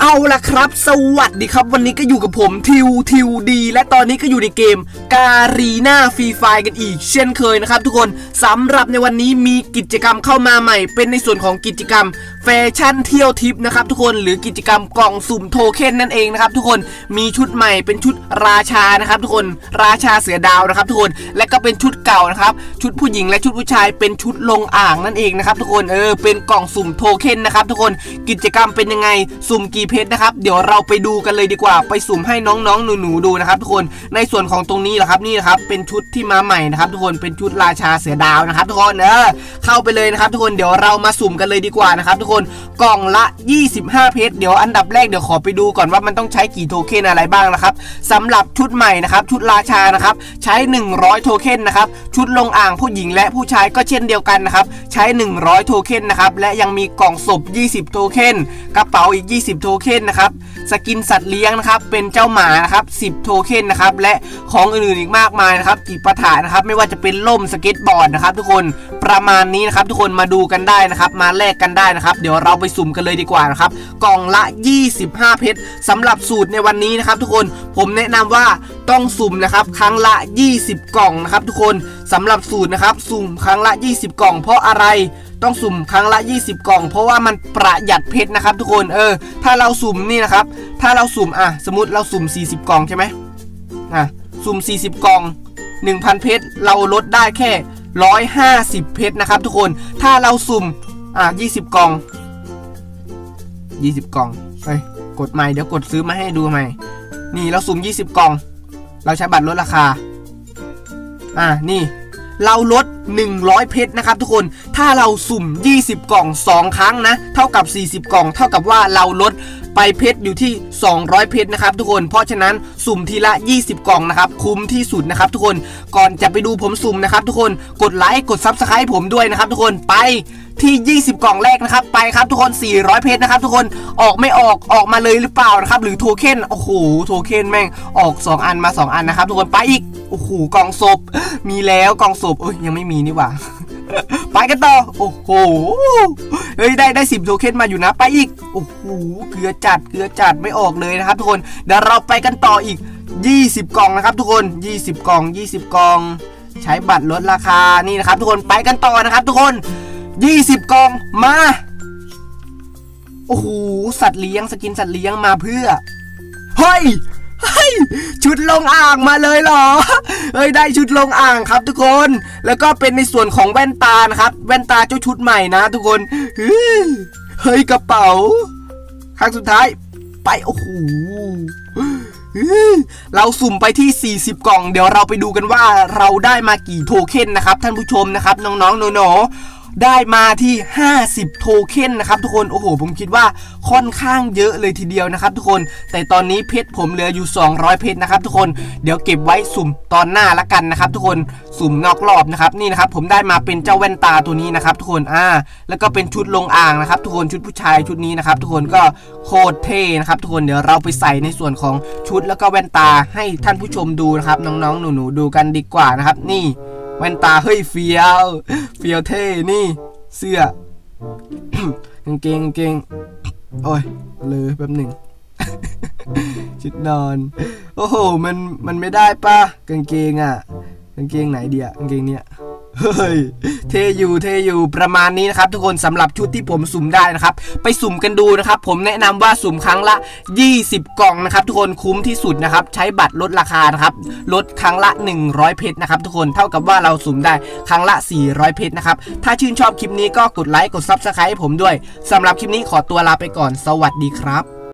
เอาละครับ สวัสดีครับ วันนี้ก็อยู่กับผมทิวทิวดี และตอนนี้ก็อยู่ในเกมการีนาฟรีไฟกันอีก เช่นเคยนะครับทุกคนสำหรับในวันนี้มีกิจกรรมเข้ามาใหม่ เป็นในส่วนของกิจกรรม แฟชั่นเที่ยวทิปนะครับทุกคนหรือกิจกรรมกล่องสุ่มโทเค็นนั่นเองนะครับทุกคนมีชุดใหม่เป็นชุดราชานะครับทุกคนราชาเสือดาวนะครับทุกคนและก็เป็นชุดเก่านะครับชุดผู้หญิงและชุดผู้ชายเป็นชุดลงอ่างนั่นเองนะครับทุกคนเออเป็นกล่องสุ่มโทเค็นนะครับทุกคนกิจกรรมเป็นยังไงสุ่มกี่เพชรนะครับเดี๋ยวเราไปดูกันเลยดีกว่า ไปสุ่มให้น้องๆหนูๆดูนะครับทุกคนในส่วนของตรงนี้แหละครับนี่นะครับเป็นชุดที่มาใหม่นะครับทุกคนเป็นชุดราชาเสือดาวนะครับทุกคนเออเข้าไปเลยนะครับทุกคนเดี๋ยวเรามาสุ่มกันเลยดีกว่านะครับทุกคนกล่องละ 25 เพชรเดี๋ยวอันดับแรกเดี๋ยวขอไปดูก่อนว่ามันต้องใช้กี่โทเค็นอะไรบ้างนะครับสำหรับชุดใหม่นะครับชุดราชานะครับใช้ 100 โทเค็นนะครับชุดลงอ่างผู้หญิงและผู้ชายก็เช่นเดียวกันนะครับใช้ 100 โทเค็นนะครับและยังมีกล่องศพ 20 โทเค็นกระเป๋าอีก 20 โทเค็นนะครับสกินสัตว์เลี้ยงนะครับเป็นเจ้าหมานะครับ10 โทเค็นนะครับและของอื่นๆอีกมากมายนะครับจิปาถะนะครับไม่ว่าจะเป็นล่มสเก็ตบอร์ดนะครับทุกคนประมาณนี้นะครับทุกคนมาดูกันได้นะครับมาแลกกันได้นะครับเดี๋ยวเราไปสุ่มกันเลยดีกว่านะครับกล่องละ 25 เพชรสำหรับสูตรในวันนี้นะครับ ทุกคนผมแนะนำว่าต้องสุ่มนะครับครั้งละ 20 กล่องนะครับ ทุกคนสำหรับสูตรนะครับ สุ่มครั้งละ 20 กล่อง เพราะอะไรต้องสุ่มครั้งละ 20 กล่อง เพราะว่ามันประหยัดเพชรนะครับ ทุกคนเออ ถ้าเราสุ่มนี่นะครับ ถ้าเราสุ่มอะสมมติเราสุ่ม 40 กล่องใช่ไหมอะสุ่ม 40 กล่อง 1,000 เพชรเราลดได้แค่ 150 เพชรนะครับ ทุกคนถ้าเราสุ่ม อ่สิบกล่องยี่สิบกล่องเฮ้ยกดใหม่เดี๋ยวกดซื้อมาให้ดูใหม่ นี่เราสุ่มยี่สิบกล่อง เราใช้บัตรลดราคา อ่านี่เราลด 100 เพชรนะครับทุกคน ถ้าเราสุ่ม 20 กล่อง 2 ครั้งนะ เท่ากับ 40 กล่อง เท่ากับว่าเราลด ไปเพชรอยู่ที่ 200 เพชรนะครับทุกคนเพราะฉะนั้นสุ่มทีละ 20 กล่องนะครับคุ้มที่สุดนะครับทุกคนก่อนจะไปดูผมสุ่มนะครับทุกคนกดไลค์กด Subscribe ผมด้วยนะครับทุกคนไปที่ 20 กล่องแรกนะครับ ไปครับทุกคน 400 เพชรนะครับ ทุกคนออกไม่ออกออกมาเลยหรือเปล่านะครับ หรือโทเค็นโอ้โหโทเค็นแม่งออก 2 อันมา 2 อันนะครับ ทุกคนไปอีกโอ้โหกล่องศพมีแล้วกล่องศพเอ้ยยังไม่มีนี่หว่า ไปกันต่อ โอ้โห เฮ้ยได้ได้สิบโทเค็นมาอยู่นะ ไปอีก โอ้โห เกลือจัด เกลือจัดไม่ออกเลยนะครับทุกคน เดี๋ยวเราไปกันต่ออีก 20 กล่องนะครับทุกคน 20 กล่อง 20 กล่อง ใช้บัตรลดราคา นี่นะครับทุกคน ไปกันต่อนะครับทุกคน 20 กล่อง มา โอ้โห สัตว์เลี้ยง สกินสัตว์เลี้ยงมาเพื่อ เฮ้ยเฮ้ย ชุดลงอ่างมาเลยเหรอเฮ้ยได้ชุดลงอ่างครับทุกคน แล้วก็เป็นในส่วนของแว่นตานะครับ แว่นตาเจ้าชุดใหม่นะทุกคนเฮ้ยกระเป๋า ครั้งสุดท้าย ไปโอ้โหเฮ้ยเราสุ่มไปที่ 40 กล่อง เดี๋ยวเราไปดูกันว่าเราได้มากี่โทเค็นนะครับ ท่านผู้ชมนะครับ น้องๆหนูๆ ได้มาที่ 50 โทเค็นนะครับทุกคนโอ้โห ผมคิดว่าค่อนข้างเยอะเลยทีเดียวนะครับทุกคนแต่ตอนนี้เพชรผมเหลืออยู่ 200 เพชรนะครับทุกคนเดี๋ยวเก็บไว้สุ่มตอนหน้าละกันนะครับทุกคนสุ่มนอกรอบนะครับนี่นะครับผมได้มาเป็นเจ้าแว่นตาตัวนี้นะครับทุกคนอ่าแล้วก็เป็นชุดลงอ่างนะครับทุกคนชุดผู้ชายชุดนี้นะครับทุกคนก็โคตรเท่นะครับทุกคนเดี๋ยวเราไปใส่ในส่วนของชุดแล้วก็แว่นตาให้ท่านผู้ชมดูนะครับน้องๆหนูๆดูกันดีกว่านะครับนี่ แว่นตาเฮ้ยเฟียวเฟียวเท่นี่เสื้อกางเกงกางเกงโอ้ยเลยแป๊บหนึ่งชุดนอน โอ้โห มัน มันไม่ได้ป่ะกางเกงอะกางเกงไหนเดียกางเกงเนี้ย เฮ้ยเทอยู่เทอยู่ประมาณนี้นะครับ ทุกคนสำหรับชุดที่ผมสุ่มได้นะครับ ไปสุ่มกันดูนะครับ ผมแนะนำว่าสุ่มครั้งละ 20 กล่องนะครับ ทุกคนคุ้มที่สุดนะครับ ใช้บัตรลดราคานะครับ ลดครั้งละ 100 เพชรนะครับ ทุกคนเท่ากับว่าเราสุ่มได้ครั้งละ 400 เพชรนะครับ ถ้าชื่นชอบคลิปนี้ก็กดไลค์กด Subscribe ให้ผมด้วยสำหรับคลิปนี้ขอตัวลาไปก่อน สวัสดีครับ